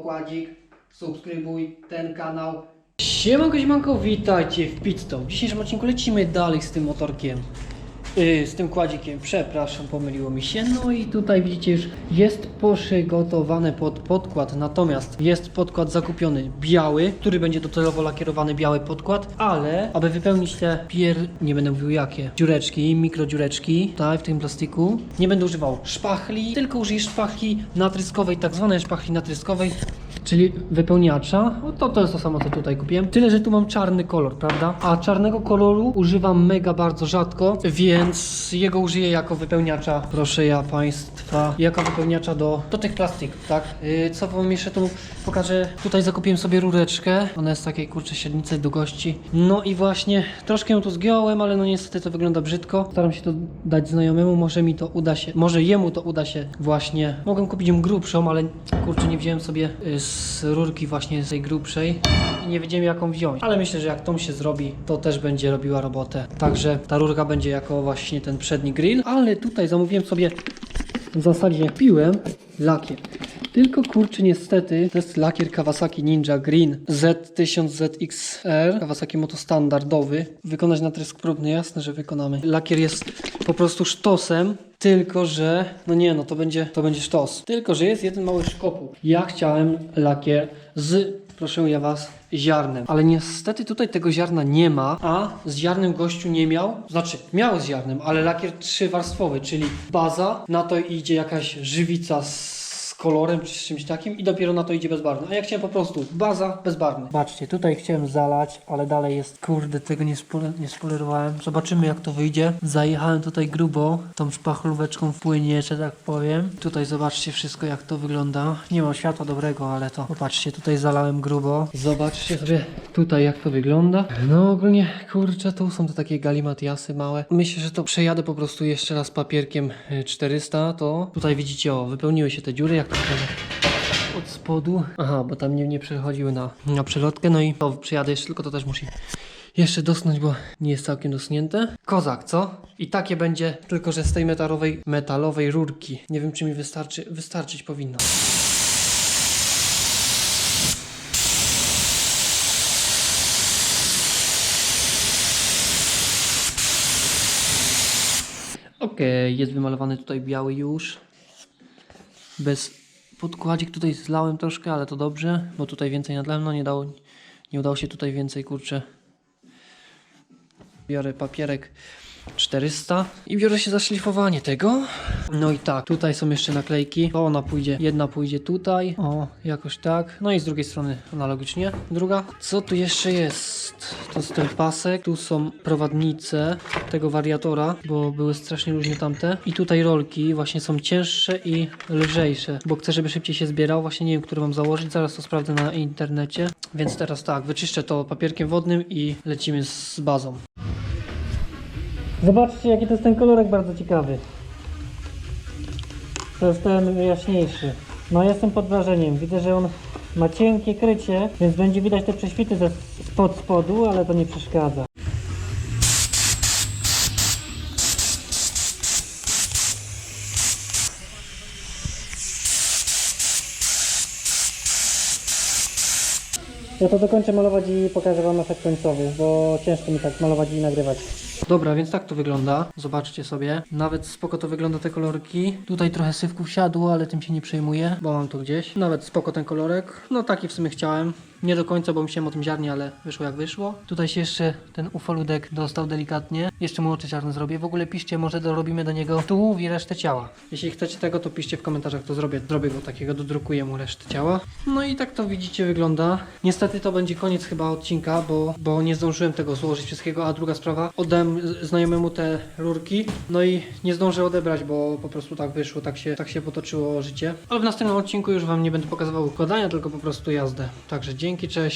kładzik, subskrybuj ten kanał. Siemanko, siemanko, witajcie w Pitstop. W dzisiejszym odcinku lecimy dalej z tym motorkiem. Yy, z tym kładzikiem, przepraszam, pomyliło mi się. No i tutaj widzicie już jest przygotowane pod podkład, natomiast jest podkład zakupiony biały, który będzie docelowo lakierowany biały podkład, ale aby wypełnić te pier... nie będę mówił jakie, dziureczki, mikrodziureczki, tutaj w tym plastiku, nie będę używał szpachli, tylko użyję szpachli natryskowej, tak zwanej szpachli natryskowej, czyli wypełniacza. No to, to jest to samo, co tutaj kupiłem. Tyle, że tu mam czarny kolor, prawda? A czarnego koloru używam mega bardzo rzadko, więc jego użyję jako wypełniacza, proszę ja Państwa, jako wypełniacza do, do tych plastików, tak? Yy, co wam jeszcze tu pokażę? Tutaj zakupiłem sobie rureczkę. Ona jest takiej, kurczę, średnicy długości. No i właśnie, troszkę ją tu zgiąłem, ale no niestety to wygląda brzydko. Staram się to dać znajomemu, może mi to uda się, może jemu to uda się właśnie. Mogłem kupić ją grubszą, ale kurczę, nie wziąłem sobie y, z rurki właśnie z tej grubszej i nie wiedziałem jaką wziąć. Ale myślę, że jak tą się zrobi, to też będzie robiła robotę. Także ta rurka będzie jako właśnie ten przedni grill, ale tutaj zamówiłem sobie w zasadzie piłem lakier. Tylko kurczę niestety to jest lakier Kawasaki Ninja Green Z1000ZXR Kawasaki Moto standardowy. Wykonać na trysk próbny, jasne, że wykonamy. Lakier jest po prostu sztosem, tylko że no nie no to będzie to będzie sztos. Tylko że jest jeden mały szkopuł. Ja chciałem lakier z proszę ja was ziarnem, ale niestety tutaj tego ziarna nie ma, a z ziarnem gościu nie miał, znaczy miał z ziarnem, ale lakier trzywarstwowy, czyli baza, na to idzie jakaś żywica z kolorem czy z czymś takim i dopiero na to idzie bezbarwny. A ja chciałem po prostu baza, bezbarwny. Zobaczcie, tutaj chciałem zalać, ale dalej jest, kurde, tego nie, spole, nie spolerowałem. Zobaczymy jak to wyjdzie. Zajechałem tutaj grubo, tą szpachlóweczką wpłynie, że tak powiem. Tutaj zobaczcie wszystko jak to wygląda. Nie mam światła dobrego, ale to popatrzcie, tutaj zalałem grubo. Zobaczcie sobie tutaj jak to wygląda. No ogólnie, kurczę, tu są to takie galimatiasy małe. Myślę, że to przejadę po prostu jeszcze raz papierkiem y, 400, to tutaj widzicie, o, wypełniły się te dziury, jak od spodu. Aha, bo tam nie, nie przechodziły na, na przelotkę. No i to przyjadę jeszcze, tylko to też musi jeszcze dosnąć, bo nie jest całkiem dosnięte. Kozak, co? I takie będzie, tylko że z tej metalowej, metalowej rurki. Nie wiem, czy mi wystarczy, wystarczyć powinno. Okej, jest wymalowany tutaj biały już. Bez podkładzik tutaj zlałem troszkę, ale to dobrze, bo tutaj więcej nadlałem, no nie dało, nie udało się tutaj więcej, kurczę. Biorę papierek 400 i biorę się za szlifowanie tego. No i tak, tutaj są jeszcze naklejki. To ona pójdzie, jedna pójdzie tutaj, o, jakoś tak. No i z drugiej strony analogicznie. Druga. Co tu jeszcze jest? To jest ten pasek, tu są prowadnice tego wariatora, bo były strasznie różne tamte. I tutaj rolki właśnie są cięższe i lżejsze, bo chcę, żeby szybciej się zbierał. Właśnie nie wiem, który mam założyć, zaraz to sprawdzę na internecie. Więc teraz tak, wyczyszczę to papierkiem wodnym i lecimy z bazą. Zobaczcie, jaki to jest ten kolorek bardzo ciekawy. To jest ten jaśniejszy. No jestem pod wrażeniem. Widzę, że on ma cienkie krycie, więc będzie widać te prześwity ze spod spodu, ale to nie przeszkadza. Ja to dokończę malować i pokażę Wam efekt końcowy, bo ciężko mi tak malować i nagrywać. Dobra, więc tak to wygląda. Zobaczcie sobie. Nawet spoko to wygląda te kolorki. Tutaj trochę sywków siadło, ale tym się nie przejmuję, bo mam to gdzieś. Nawet spoko ten kolorek. No taki w sumie chciałem. Nie do końca, bo myślałem o tym ziarnie, ale wyszło jak wyszło. Tutaj się jeszcze ten ufoludek dostał delikatnie. Jeszcze mu oczy czarne zrobię. W ogóle piszcie, może dorobimy do niego tułów i resztę ciała. Jeśli chcecie tego, to piszcie w komentarzach, to zrobię. Zrobię go takiego, dodrukuję mu resztę ciała. No i tak to widzicie wygląda. Niestety to będzie koniec chyba odcinka, bo, bo nie zdążyłem tego złożyć wszystkiego. A druga sprawa, oddałem znajomemu te rurki, no i nie zdążę odebrać, bo po prostu tak wyszło, tak się, tak się potoczyło życie. Ale w następnym odcinku już Wam nie będę pokazywał układania, tylko po prostu jazdę. Także dzięki, cześć.